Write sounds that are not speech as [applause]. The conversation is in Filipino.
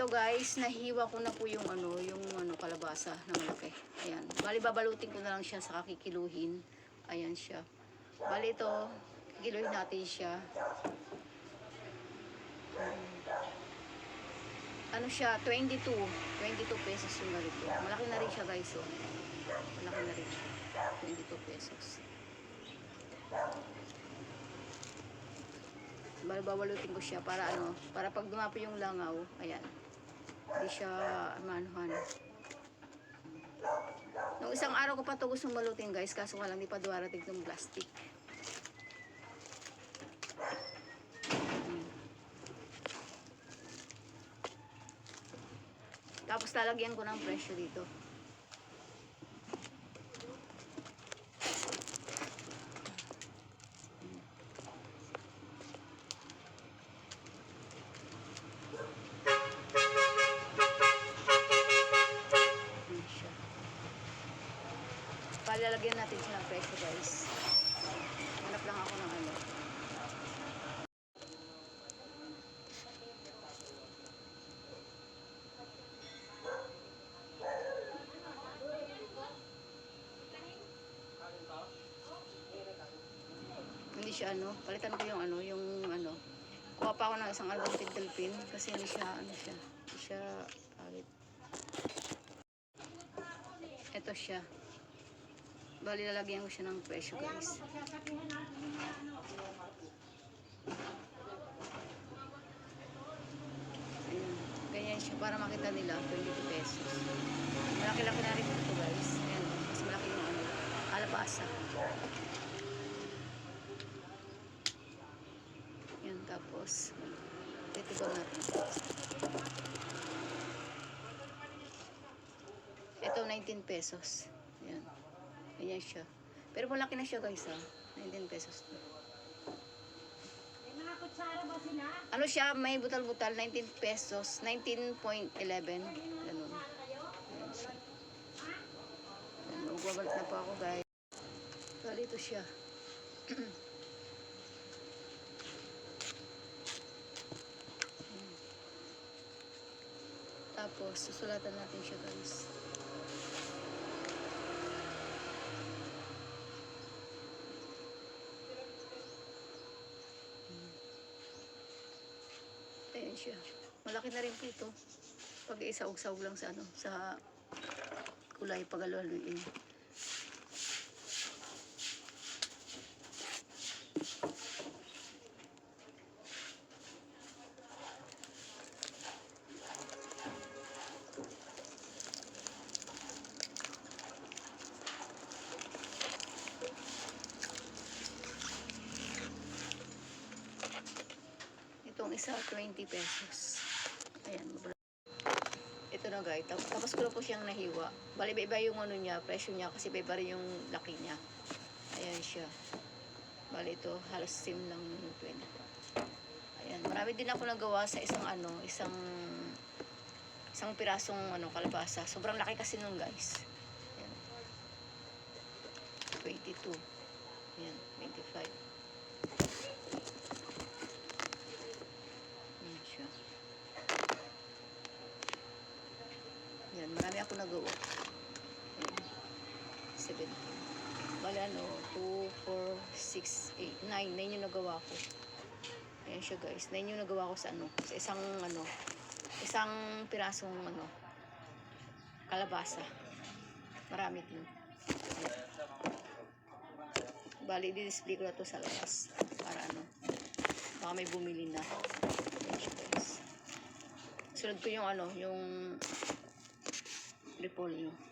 Ito guys, nahiwa ko na po yung ano, yung ano kalabasa na malaki. Ayan. Bali babalutin ko na lang siya sa kakikiluhin. Ayan siya. Bali ito, kikiluhin natin siya. Ano siya, 22. 22 pesos yung ganito. Malaki na rin siya guys, oh. Malaki na rin siya. 22 pesos. Bali babalutin ko siya para ano, para pag dumapo yung langaw, ayan. Hindi siya manuhan. Nung isang araw ko pa ito gustong balutin guys, kaso nga lang di pa duwarating ng plastic. Mm. Tapos lalagyan ko ng presyo dito. Ayan siya. Palalagyan natin siya ng presyo guys. Hanap lang ako ng ano. Hindi siya ano, palitan ko yung ano, yung ano. Kuha pa ako ng isang album tintil pin kasi hindi siya ano siya, hindi siya pangit. Ito siya. Bali, lalagyan ko siya ng presyo, guys. Ayan. Ganyan siya para makita nila, 22 pesos. Malaki-laki na rin ito, guys. Ayan, mas malaki yung ano, alabasa. Yan, tapos, titigaw natin. Ito, 19 pesos. Yan. Ganyan siya. Pero malaki na siya guys ha. 19 pesos. to. May mga kutsara ba sila? Ano siya, may butal-butal, 19 pesos. 19.11. Ganun. Ayan siya. Ayan, na po ako guys. So, dito siya. [clears throat] Ayan. Tapos, susulatan natin siya guys. Ayan siya. Malaki na rin po ito. Pag isaog-saog lang sa ano, sa kulay pag-alualuin. Itong isa, 20 pesos. Ayan. Ito na guys, tapos, ko na po siyang nahiwa. Bali, iba yung ano niya, presyo niya, kasi iba rin yung laki niya. Ayan siya. Bali, ito, halos lang yung 20. Ayan, marami din ako nagawa sa isang ano, isang isang pirasong ano, kalabasa. Sobrang laki kasi nung guys. Ayan. 22. Ayan, 25. Ayan siya. Yan, marami ako nagawa. Ayan. 17. Bala ano, 2, 4, 6, 8, 9. 9 yung nagawa ko. Ayan siya guys. 9 yung nagawa ko sa ano, sa isang ano, isang pirasong ano, kalabasa. Marami din. Bali, di-display ko na to sa labas. Para ano, baka may bumili na. Ayan siya guys. Sunod ko yung ano, yung repollo.